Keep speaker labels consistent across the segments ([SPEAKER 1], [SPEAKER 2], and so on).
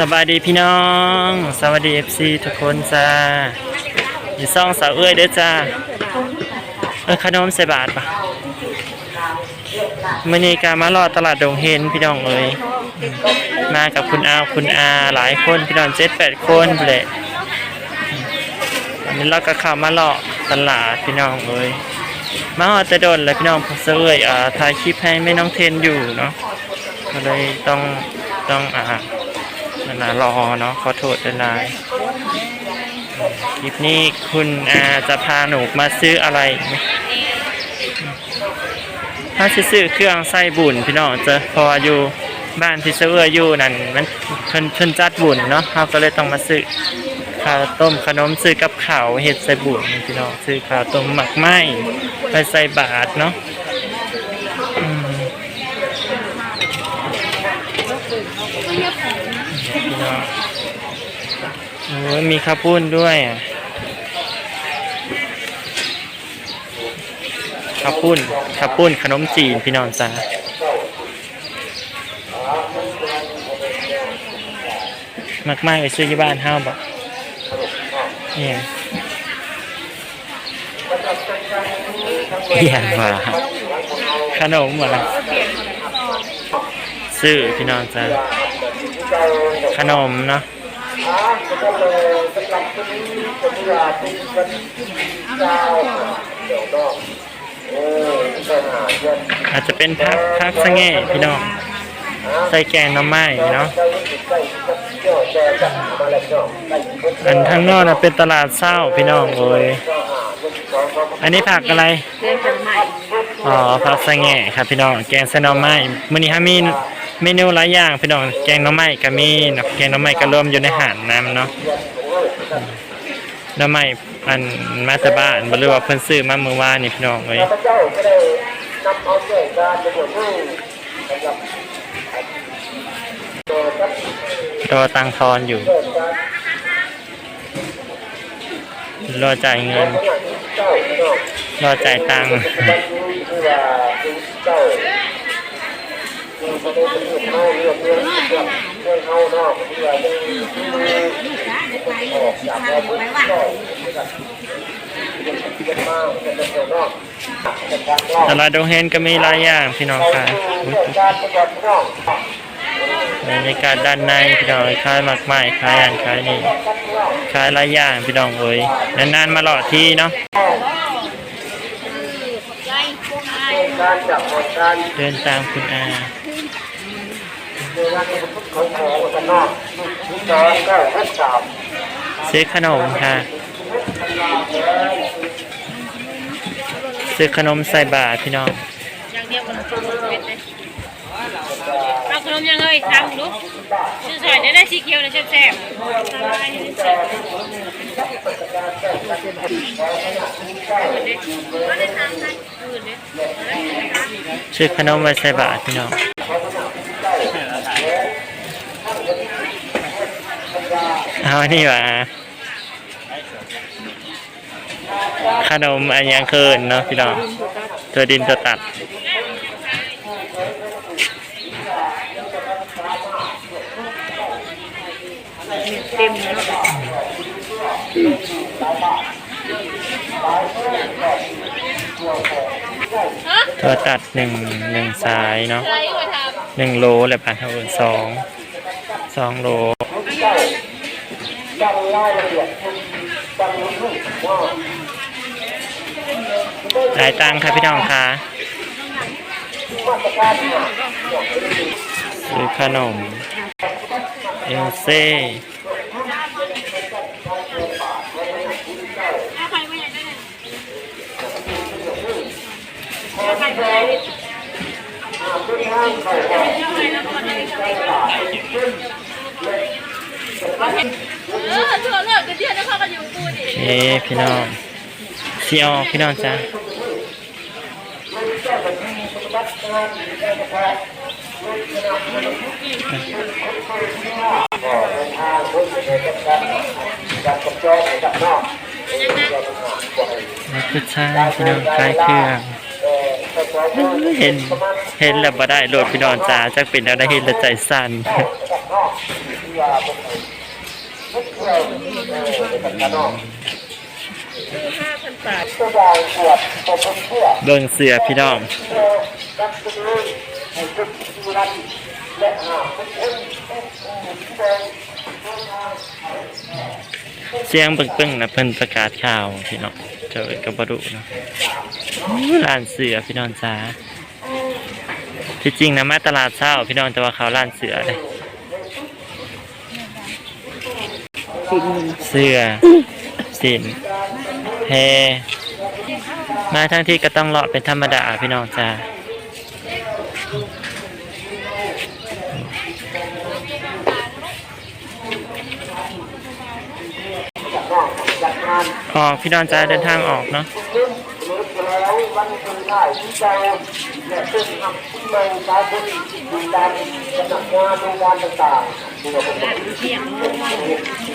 [SPEAKER 1] สวัสดีพี่น้อง สวัสดีเอฟซีทุกคนจ้าอยู่ซ่องสาวเอ้ยเด้อจ้าเออขนมใส่บาทปะมือนีการมารอตลาดดงเฮนพี่น้องเอ้ยมากับคุณอาคุณอาหลายคนพี่น้องเจ็ดแปดคนเลยวันนี้เราก็เข้ามาเลาะตลาดพี่น้องเอ้ยมาฮอดจะโดนแล้วพี่น้องเพอเสอยอ่าถ่ายคลิปให้แม่น้องเทนอยู่เนาะก็เลยต้องต้องอ่า นั่นนะรอเนาะขอโทษด้วยนายคลิปนี้คุณอาจะพาหนูมาซื้ออะไรไหมถ้าซื้อเครื่องใส่บุญพี่น้องจะพออยู่บ้านที่เซเวอร์อยู่นั่นมันเพิ่นเพิ่นจัดบุญเนาะเราก็เลยต้องมาซื้อข้าวต้มขนมซื้อกับข้าวเห็ดใส่บุญพี่น้องซื้อข้าวต้มหมักไหมไปใส่บาตรเนาะอืม พี่น้อง โอ้ยมีข้าวปุ้นด้วยอะข้าวปุ้นข้าวปุ้นขนมจีนพี่น้องจ้ามักมากไปซื้อที่บ้านห้าบอกเนี่ยเอียนว่าขนมเหรซื้อพี่น้องจ้าขนมเนาะ อาจจะเป็นพักพักสะแง่พี่น้องใส่แกงหน้ำไม้เนาะอันข้างนอกนะเป็นตลาดเศร้าพี่น้องโอ้ยอันนี้ผักอะไรอ๋อผักสะแง่ครับพี่น้องแกงใส่หน่อไม้มื้อนี้ฮะมี เมนูหลายอย่างพี่น้องแกงน่อไม้ก็มีนะแกงน่อไม้ก็รวมอยู่ในหารน้ำเนาะน่อไม้อันมาจาบ้านบ่รู้ว่าเพิ่นซื้อมาเมื่อวานนี่พี่น้องเอ้ย
[SPEAKER 2] รอตั
[SPEAKER 1] งค์ทอนอยู่
[SPEAKER 2] ร
[SPEAKER 1] อจ่ายเงิน รอจ่ายตังค์ ตลาดดงเฮนก็มีหลายอย่างพี่น้องค่ะอุ๊ย
[SPEAKER 2] การประกอบเนา
[SPEAKER 1] รรยากาศด้านในพี่น้องขายมากมายขายอันขายนี่ขายหลายอย่างพี่น้องเอ้ยนานๆมาหลอดที่เนาะเดินตามคุณอา
[SPEAKER 2] ของของกันนอกนี่จอก็ท่านสาม
[SPEAKER 1] ซื้อขนมค่ะ ซื้อขนมใส่บาตรพี่น้อง
[SPEAKER 3] อย่างเดียวขนมปังเม็ดเลยเอาขนมยังเอ้ยทำดูชื่อซอยได้ได้สีเขียวเลยแซ่บๆทำอะไรให้แซ่บอื่นดิก็ได้ทำให้อื่นดิ
[SPEAKER 1] ซื้อขนมไว้ใส่บาตรพี่น้อง เอาอันนี้ว่าขนมอันยังเคินเนาะพี่น้องตัวดินตัวตัด
[SPEAKER 3] เต็มแล้ว
[SPEAKER 1] ตัวตัดหนึ่งหนึ่งสายเนาะ
[SPEAKER 3] อะไรมาท
[SPEAKER 1] หนึ่งโลแหละพันเท่าอื่นสองสองโล
[SPEAKER 2] จังรายละเอียดจังรู้ว่า
[SPEAKER 1] จ่ายตังค่ะพี่น้องค่ะ
[SPEAKER 2] มาตรการที่
[SPEAKER 1] ซื้อขนมเอลเซ่ำ
[SPEAKER 3] ถ้าใครไม่อยากได้ถ้าใครไม่อยากได้
[SPEAKER 2] เป็นทาง เออ
[SPEAKER 3] ถ้าใครแล้วก็ได้เออทั่วเลิกกันเที่ยวจะเข้ากันอยู่กูดิ
[SPEAKER 1] เอ้พี่น้องเซียวพี่น้องจ้า
[SPEAKER 2] นักับจองกับนอก
[SPEAKER 1] นี่คือช่างพี่น้องคลายเครื่องเห็นเห็นแล้วบ่ได้โหลดพี่น้องจ้าจักเป็นแล้วได้เห็นแล้วใจสั่น
[SPEAKER 2] เป็นไงทุกเรื่องเออเป็นกันนอกตัวางปวดตัวเพื่อ
[SPEAKER 1] เบิ่งเสือพี่น้อง
[SPEAKER 2] เออรักตัวเองให้ทุกที่รักและหาทุกคนเออที่เดิน
[SPEAKER 1] เสียงปึ้งๆนะเพิ่นประกาศข่าวพี่น้องเจอกับบรุเนาะร้านเสือพี่น้องจ้าที่จริงนะมาตลาดเช้าพี่น้องแต่ว่าเขาร้านเสือเลย เสื้อ สินแพมาทั้งที่ก็ต้องเลาะเป็นธรรมดาพี่น้องจ้า
[SPEAKER 2] จากนอกจากงาน
[SPEAKER 1] ออกพี่น้องจ้าเดินทางออกเนาะ
[SPEAKER 2] ซึ่ง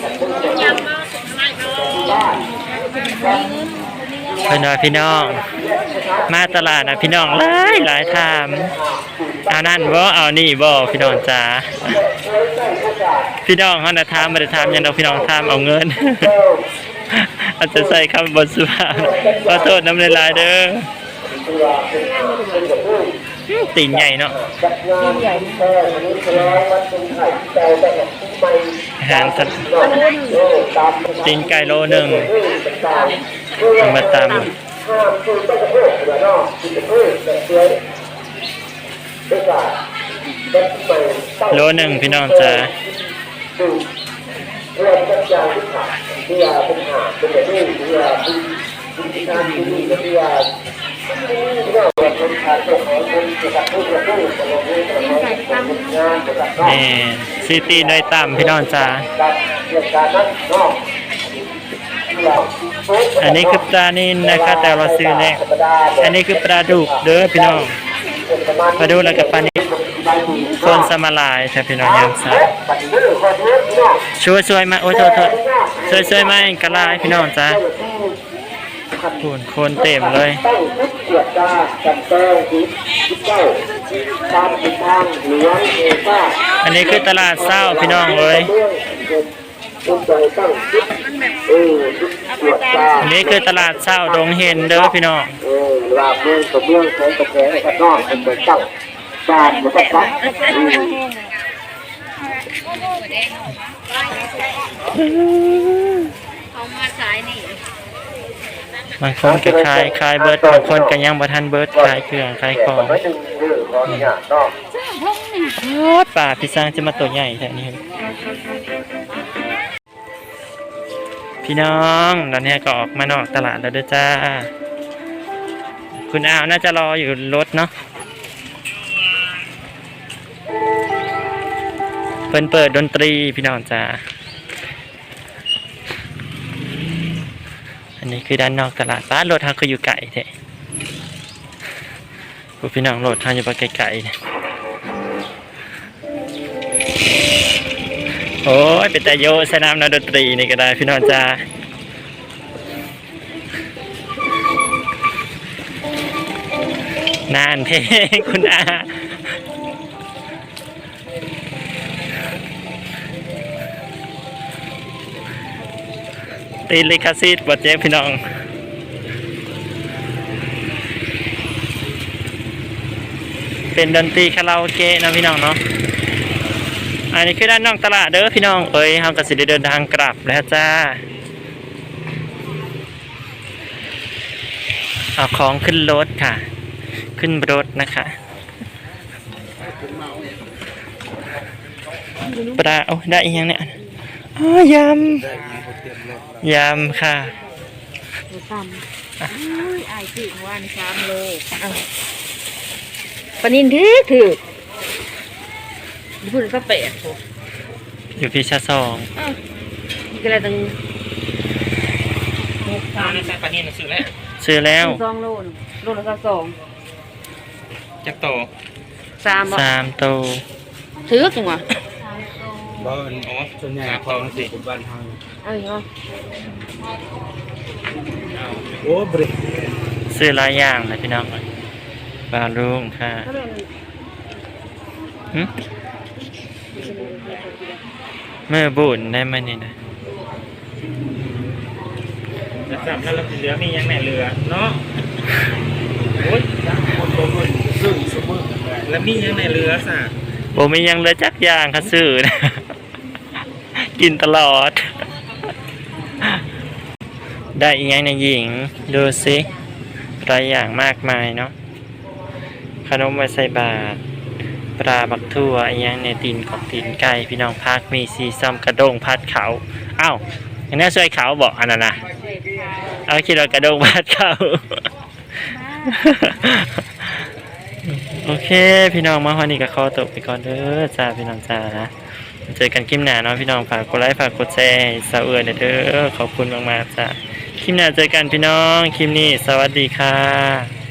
[SPEAKER 2] เลิกแล้ววันสุดท้ายที่ใจและซึ่งทำที่เราสายบุญดูดันสำนักงานโรงงานต่างๆที่เราเป็นแบบที่
[SPEAKER 3] เสียง
[SPEAKER 2] ยำบ้าน
[SPEAKER 1] เพิ่นว่าพี่น้อง มาตลาดนะพี่น้องหลายหลายถามเอานั่นบ่เอานี่บ่พี่น้องจ้าพี่น้องเฮานะถามบ่ได้ถามยังดอกพี่น้องถามเอาเงิน อาจจะใส่คำบทสุภาพขอโทษน้ำลายเด้อ ตีนใหญ่เนาะ
[SPEAKER 2] จัดงานใหญ่แท้วันนี้แล้ววันสุดท้ายที่ใจแต่แบบที่ไม่
[SPEAKER 1] อาหารสัตว์
[SPEAKER 2] ตี
[SPEAKER 1] นไก่โลหนึ่ง
[SPEAKER 2] ต่างๆ
[SPEAKER 1] เอามาตา
[SPEAKER 2] มโดดหัวนอกคือกระโดดแบบเสือด้วยกันแบบที่ไม่ตั้งำ
[SPEAKER 1] โลหนึ่งพี่น้องจ้า
[SPEAKER 2] เรื่อจัดการที่ขาดที่ว่าเป็นหาเป็นแบบนี้ที่ว่าเป็นเป็นที่การที่นี่ที่ว่าที่ว่าเป็นการตกขอ นจะกับผู้กระตุ้นจะลงมือจะลงมืองานจะกับนอก
[SPEAKER 1] แม่ซีตีโดยต่ำพี่น้องจ้า
[SPEAKER 2] อันนี้
[SPEAKER 1] คือปลานินนะคะแต่เราซื้อแรกอันนี้คือปลาดุกเด้อพี่น้องปลาดุกแล้วก็ปลานิลคนสมาลายใช่พี่น้องยามซาช่วยช่วยๆมาโอ้ยโทษโทษช่วยช่วยๆมาเองกระลายพี่น้องจ้า พูนคนเต็มเลย
[SPEAKER 2] ตั้งพุทธเกียรติตาจันแป้งทิพย์เจ้าตามเป็นทางเหลืองเอซ่า
[SPEAKER 1] อันนี้คือตลาดเศร้าพี่น้องเลย
[SPEAKER 2] ต้นใจตั้งพุทธเออพุทธเกียรติตา
[SPEAKER 1] อันนี้คือตลาดเศร้าดงเห็นเด้อพี่น้อง
[SPEAKER 2] เออลาบเมืองกับเมืองแสงกระแสกับนอกเป็นไปตั้งบ้านมันก็ตั้งอืม
[SPEAKER 3] เอามาขายนี่
[SPEAKER 1] บางคนก็ขายขายเบิร์ดบางคนก็ยังบ่ทันเบิร์ดขายเครื่องขายของ
[SPEAKER 2] ไม่ดึงเรื่องของเนี่ยนอก
[SPEAKER 1] โอ้ยป่าพี่สร้างจะมาตัวใหญ่แท้นี่พี่น้องตอนนี้ก็ออกมานอกตลาดแล้วเด้อจ้า คุณอาวน่าจะรออยู่รถเนาะเพิ่นเปิดดนตรีพี่น้องจ้า อันนี้คือด้านนอกตลาดป้ารถทางคืออยู่ไก่แท้ผู้พี่น้องรถทางอยู่ไปไกลๆเนี่ยโอ้ยเป็นแต่โยสนามนาดนตรีนี่ก็ได้พี่น้องจ้านานเพลงคุณอา ตีลิคาซิตบทเจ๊พี่น้องเป็นดนตรีคาราโอเกะนะพี่น้องเนาะ อันนี้คือด้านนอกตลาดเด้อพี่น้อง เอ้ยเราก็สิเดินทางกลับแล้วจ้า เอาของขึ้นรถค่ะ ขึ้นรถนะคะปลาโอ้ได้อีกยังเนี่ย อ๋อยำยำค่ะ
[SPEAKER 3] ต่ำอุ้ยอายถือว่านี่สามโลเอาปลานินถือถือพูดก็เปะ
[SPEAKER 1] อยู่พิชาสอง
[SPEAKER 3] นี่ก็เลยตั้งหกสาม
[SPEAKER 1] ซื้อแล้ว
[SPEAKER 3] สองโลนโลละก็สอง
[SPEAKER 1] จักโต
[SPEAKER 3] สามบ่
[SPEAKER 1] สามโต
[SPEAKER 3] ถือจังหวะ
[SPEAKER 4] บ้านอ๋อส่วนใหญ่ของสิบ้านเฮา
[SPEAKER 3] เอาอย่างเนาะ
[SPEAKER 4] โอ้บริ
[SPEAKER 1] ซื้อหลายอย่างเลยพี่น้องบาลุงค่ะ
[SPEAKER 3] ถ้าเป็น
[SPEAKER 1] หึเมื่อบุญได้มานี่นะ
[SPEAKER 4] จะจับแล้วเราเหลือมียังไหนเหลือเนาะโอ้ยคนตัวคนซึ่งสมมุติแล้วมียังไหนเหลือสะ
[SPEAKER 1] ผมมียังเหลือจักอย่างค่ะซื้อนะ กินตลอด ได้อีกอย่างในหญิง ดูสิหลายอย่างมากมายเนาะ ขนมไว้ใส่บาตรปลาบักทั่วอีกอย่างในตีนของตีนไก่พี่น้องพักมีซีซัมกระด้งพัดเขาอ้าวอันนี้ช่วยเขาบอกอันนั้นนะเอาคิดว่ากระด้งพัดเขาโอเค พี่น้องมาวันนี้ก็ขอตกไปก่อนเด้อจ้าพี่น้องจ้านะ เจอกันคลิปหน้าเนาะพี่น้องฝากกดไลค์ฝากกดแชร์ให้สาวเอือหน่อยเด้อขอบคุณมากๆจ้ะคลิปหน้าเจอกันพี่น้องคลิปนี้สวัสดีค่ะ